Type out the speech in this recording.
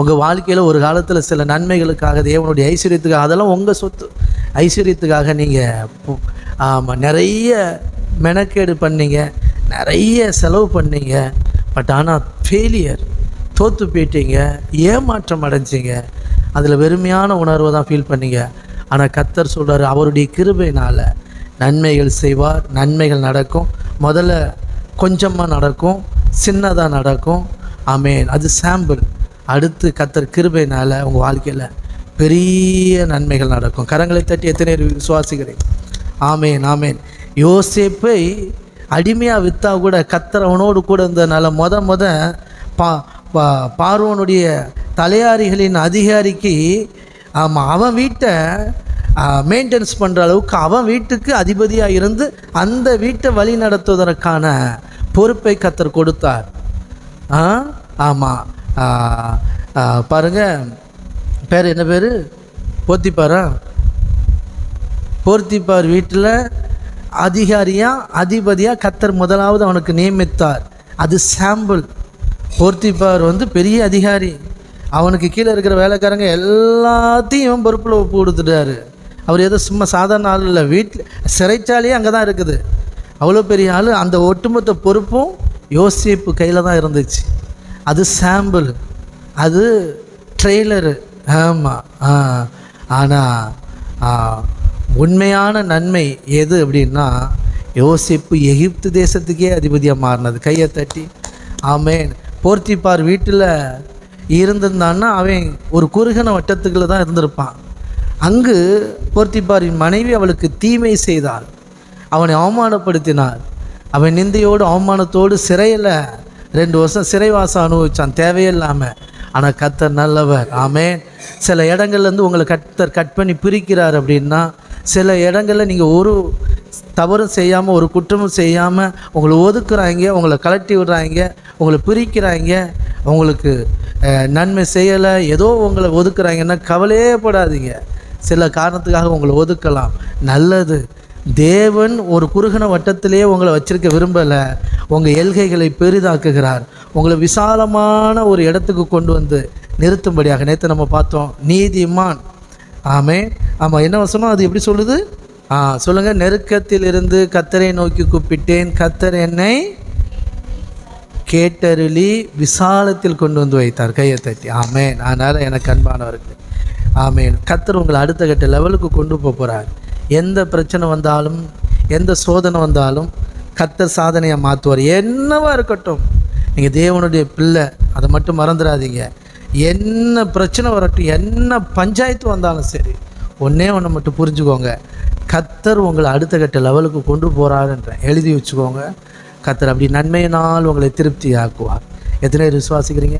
உங்கள் வாழ்க்கையில் ஒரு காலத்தில் சில நன்மைகளுக்காக தேவனுடைய ஐஸ்வர்யத்துக்காக அதெல்லாம் உங்கள் சொத்து. ஐஸ்வர்யத்துக்காக நீங்கள் ஆமாம் நிறைய மெனக்கேடு பண்ணீங்க நிறைய செலவு பண்ணீங்க பட் ஆனால் ஃபெயிலியர் தோற்று போயிட்டீங்க ஏமாற்றம் அடைஞ்சிங்க அதில் வெறுமையான உணர்வை தான் ஃபீல் பண்ணீங்க. ஆனால் கத்தர் சொல்கிறார் அவருடைய கிருபையினால் நன்மைகள் செய்வார் நன்மைகள் நடக்கும். முதல்ல கொஞ்சமாக நடக்கும் சின்னதாக நடக்கும். ஆமேன். அது சாம்பிள் அடுத்து கத்தர் கிருபையினால் உங்கள் வாழ்க்கையில் பெரிய நன்மைகள் நடக்கும். கரங்களை தட்டி எத்தனை விசுவாசிக்கிறேன் ஆமேன் ஆமேன். யோசேப்பை அடிமையாக விற்றா கூட கத்தர் அவனோடு கூட இருந்ததுனால முத முத பா பா பார்வனுடைய தலையாரிகளின் அதிகாரிக்கு ஆமாம் அவன் வீட்டை மெயின்டெனன்ஸ் பண்ணுற அளவுக்கு அவன் வீட்டுக்கு அதிபதியாக இருந்து அந்த வீட்டை வழி நடத்துவதற்கான பொறுப்பை கத்தர் கொடுத்தார். ஆ ஆமாம் பாருங்க. பேர் என்ன பேர்? போத்திப்பாரா? போர்த்திப்பார் வீட்டில் அதிகாரியாக அதிபதியாக கத்தர் முதலாவது அவனுக்கு நியமித்தார். அது சாம்பிள் போர்த்திப்பார் வந்து பெரிய அதிகாரி. அவனுக்கு கீழே இருக்கிற வேலைக்காரங்க எல்லாத்தையும் பொறுப்பில் ஒப்பு கொடுத்துட்டாரு. அவர் ஏதோ சும்மா சாதாரண ஆள் இல்லை. வீட்டில் சிறைச்சாலையே அங்கே தான் இருக்குது. அவ்வளோ பெரிய ஆள். அந்த ஒட்டுமொத்த பொறுப்பும் யோசிப்பு கையில் தான் இருந்துச்சு. அது சாம்பிள் அது ட்ரெய்லரு ஆமாம் ஆ. ஆனால் உண்மையான நன்மை எது அப்படின்னா யோசிப்பு எகிப்து தேசத்துக்கே அதிபதியாக மாறினது. கையை தட்டி ஆமேன். போர்த்திப்பார் வீட்டில் இருந்திருந்தான்னா அவன் ஒரு குறுகன வட்டத்துக்குள்ள தான் இருந்திருப்பான். அங்கு போர்த்திப்பாரின் மனைவி அவளுக்கு தீமை செய்தாள். அவனை அவமானப்படுத்தினாள். அவன் நிந்தையோடு அவமானத்தோடு சிறையில் ரெண்டு வருஷம் சிறைவாசம் அனுபவித்தான் தேவையில்லாமல் ஆனால் கத்தர் நல்லவர். ஆமே சில இடங்கள்லேருந்து உங்களை கத்தர் கட் பண்ணி பிரிக்கிறார் அப்படின்னா சில இடங்களில் நீங்கள் ஒரு தவறும் செய்யாமல் ஒரு குற்றமும் செய்யாமல் உங்களை ஒதுக்குறாங்க உங்களை கலட்டி விடுறாங்க உங்களை பிரிக்கிறாங்க உங்களுக்கு நன்மை செய்யலை ஏதோ உங்களை ஒதுக்குறாங்கன்னா கவலையே படாதீங்க. சில காரணத்துக்காக உங்களை ஒதுக்கலாம். நல்லது. தேவன் ஒரு குறுகின வட்டத்திலேயே உங்களை வச்சிருக்க விரும்பலை. உங்கள் எல்கைகளை பெரிதாக்குகிறார். உங்களை விசாலமான ஒரு இடத்துக்கு கொண்டு வந்து நிறுத்தும்படியாக நேற்று நம்ம பார்த்தோம். நீதிமான். ஆமே ஆமாம் என்ன வசனம்? அது எப்படி சொல்லுது? ஆ சொல்லுங்கள் நெருக்கத்தில் இருந்து கத்தரை நோக்கி கூப்பிட்டேன். கத்தர் என்னை கேட்டருளி விசாலத்தில் கொண்டு வந்து வைத்தார். கையை தட்டி. ஆமேன். அதனால் எனக்கு அன்பானவர்கள் ஆமேன். கத்தர் உங்களை அடுத்த கட்ட லெவலுக்கு கொண்டு போக போகிறார் எந்த பிரச்சனை வந்தாலும் எந்த சோதனை வந்தாலும் கத்தர் சாதனையை மாற்றுவார் என்னவா இருக்கட்டும். நீங்கள் தேவனுடைய பிள்ளை அதை மட்டும் மறந்துடாதீங்க. என்ன பிரச்சனை வரட்டும் என்ன பஞ்சாயத்து வந்தாலும் சரி ஒன்றே ஒன்று மட்டும் புரிஞ்சுக்கோங்க. கத்தர் உங்களை அடுத்த கட்ட லெவலுக்கு கொண்டு போகிறாருன்றேன் எழுதி வச்சுக்கோங்க. கத்தர் அப்படி நன்மையினால் உங்களை திருப்தி ஆக்குவார் எத்தனை விசுவாசிக்கிறீங்க?